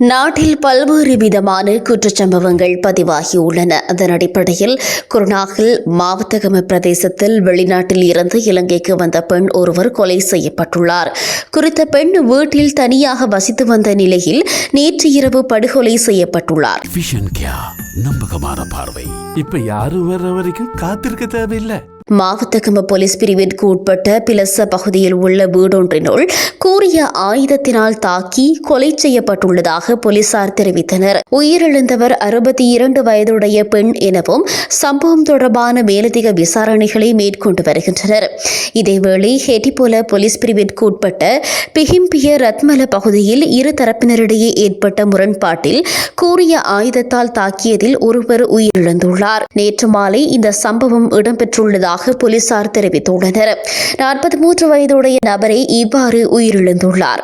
நாட்டில் பல்வேறு விதமான குற்றச்சம்பவங்கள் பதிவாகியுள்ளன. அதன் அடிப்படையில் குருநாகல் மாவட்டகம பிரதேசத்தில் வெளிநாட்டில் இருந்து இலங்கைக்கு வந்த பெண் ஒருவர் கொலை செய்யப்பட்டுள்ளார். குறித்த பெண் வீட்டில் தனியாக வசித்து வந்த நிலையில் நேற்று இரவு படுகொலை செய்யப்பட்டுள்ளார். நம்பகமான பார்வை இப்ப யாரும் வர்ற வரைக்கும் காத்திருக்க தேவையில்லை. மாவட்டகம போலீஸ் பிரிவிற்கு உட்பட்ட பிலச பகுதியில் உள்ள வீடொன்றினுள் கூறிய ஆயுதத்தினால் தாக்கி கொலை செய்யப்பட்டுள்ளதாக போலீசார் தெரிவித்தனர். உயிரிழந்தவர் அறுபத்தி இரண்டு வயதுடைய பெண் எனவும் சம்பவம் தொடர்பான மேலதிக விசாரணைகளை மேற்கொண்டு வருகின்றனர். இதேவேளை ஹெட்டிபோல போலீஸ் பிரிவிற்கு உட்பட்ட பிகிம்பிய ரத்மல பகுதியில் இரு தரப்பினரிடையே ஏற்பட்ட முரண்பாட்டில் கூறிய ஆயுதத்தால் தாக்கியதில் ஒருவர் உயிரிழந்துள்ளார். நேற்று மாலை இந்த சம்பவம் இடம்பெற்றுள்ளதாக போலீசார் தெரிவித்துள்ளனர். நாற்பத்தி மூன்று வயதுடைய நபரை இவ்வாறு உயிரிழந்துள்ளார்.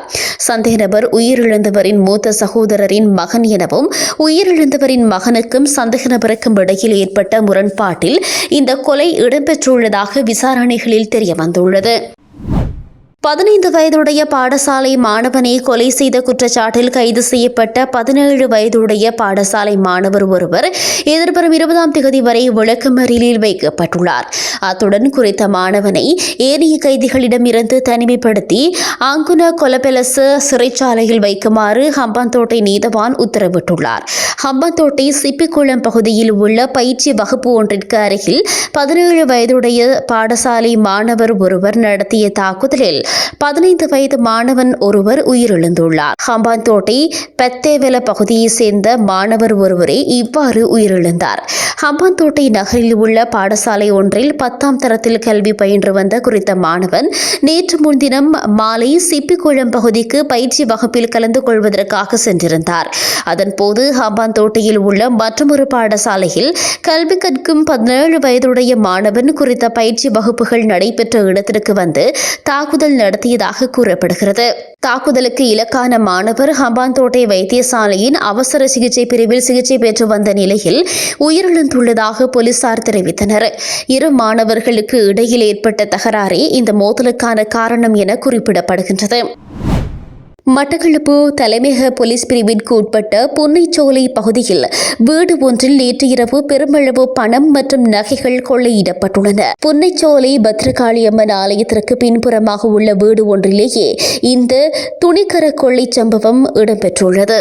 சந்தேக நபர் உயிரிழந்தவரின் மூத்த சகோதரரின் மகன் எனவும் உயிரிழந்தவரின் மகனுக்கும் சந்தேக நபருக்கும் இடையில் ஏற்பட்ட முரண்பாட்டில் இந்த கொலை இடம்பெற்றுள்ளதாக விசாரணைகளில் தெரியவந்துள்ளது. பதினைந்து வயதுடைய பாடசாலை மாணவனை கொலை செய்த குற்றச்சாட்டில் கைது செய்யப்பட்ட பதினேழு வயதுடைய பாடசாலை மாணவர் ஒருவர் எதிர்வரும் இருபதாம் தேதி வரை விளக்கமறியலில் வைக்கப்பட்டுள்ளார். அத்துடன் குறித்த மாணவனை ஏனைய கைதிகளிடமிருந்து தனிமைப்படுத்தி ஆங்குன கொலபெலச சிறைச்சாலையில் வைக்குமாறு ஹம்பாந்தோட்டை நீதவான் உத்தரவிட்டுள்ளார். ஹம்பாந்தோட்டை சிப்பிக்குளம் பகுதியில் உள்ள பயிற்சி வகுப்பு ஒன்றிற்கு அருகில் பதினேழு வயதுடைய பாடசாலை மாணவர் ஒருவர் நடத்திய தாக்குதலில் பதினைந்து வயது மாணவன் ஒருவர் உயிரிழந்துள்ளார். ஹம்பாந்தோட்டை பெத்தேவெல பகுதியைச் சேர்ந்த மாணவர் ஒருவரே இவ்வாறு உயிரிழந்தார். ஹம்பாந்தோட்டை நகரில் உள்ள பாடசாலை ஒன்றில் பத்தாம் தரத்தில் கல்வி பயின்று வந்த குறித்த மாணவன் நேற்று முன்தினம் மாலை சிப்பிக்குளம் பகுதிக்கு பயிற்சி வகுப்பில் கலந்து கொள்வதற்காக சென்றிருந்தார். அதன்போது ஹம்பாந்தோட்டையில் உள்ள மற்றொரு பாடசாலையில் கல்வி கற்கும் பதினேழு வயதுடைய மாணவன் குறித்த பயிற்சி வகுப்புகள் நடைபெற்ற இடத்திற்கு வந்து தாக்குதல் நடத்தியதாக கூறப்படுகிறது. தாக்குதலுக்கு இலக்கான மாணவர் ஹம்பாந்தோட்டை வைத்தியசாலையின் அவசர சிகிச்சை பிரிவில் சிகிச்சை பெற்று வந்த நிலையில் உயிரிழந்துள்ளதாக போலீசார் தெரிவித்தனர். இரு மாணவர்களுக்கு இடையில் ஏற்பட்ட தகராறே இந்த மோதலுக்கான காரணம் என குறிப்பிடப்படுகின்றது. மட்டக்களப்பு தலைமையக போலீஸ் பிரிவிற்கு உட்பட்ட புன்னைச்சோலை பகுதியில் வீடு ஒன்றில் நேற்று இரவு பெருமளவு பணம் மற்றும் நகைகள் கொள்ளையிடப்பட்டுள்ளன. புன்னைச்சோலை பத்ரகாளியம்மன் ஆலயத்திற்கு பின்புறமாக உள்ள வீடு ஒன்றிலேயே இந்த துணிக்கர கொள்ளை சம்பவம் இடம்பெற்றுள்ளது.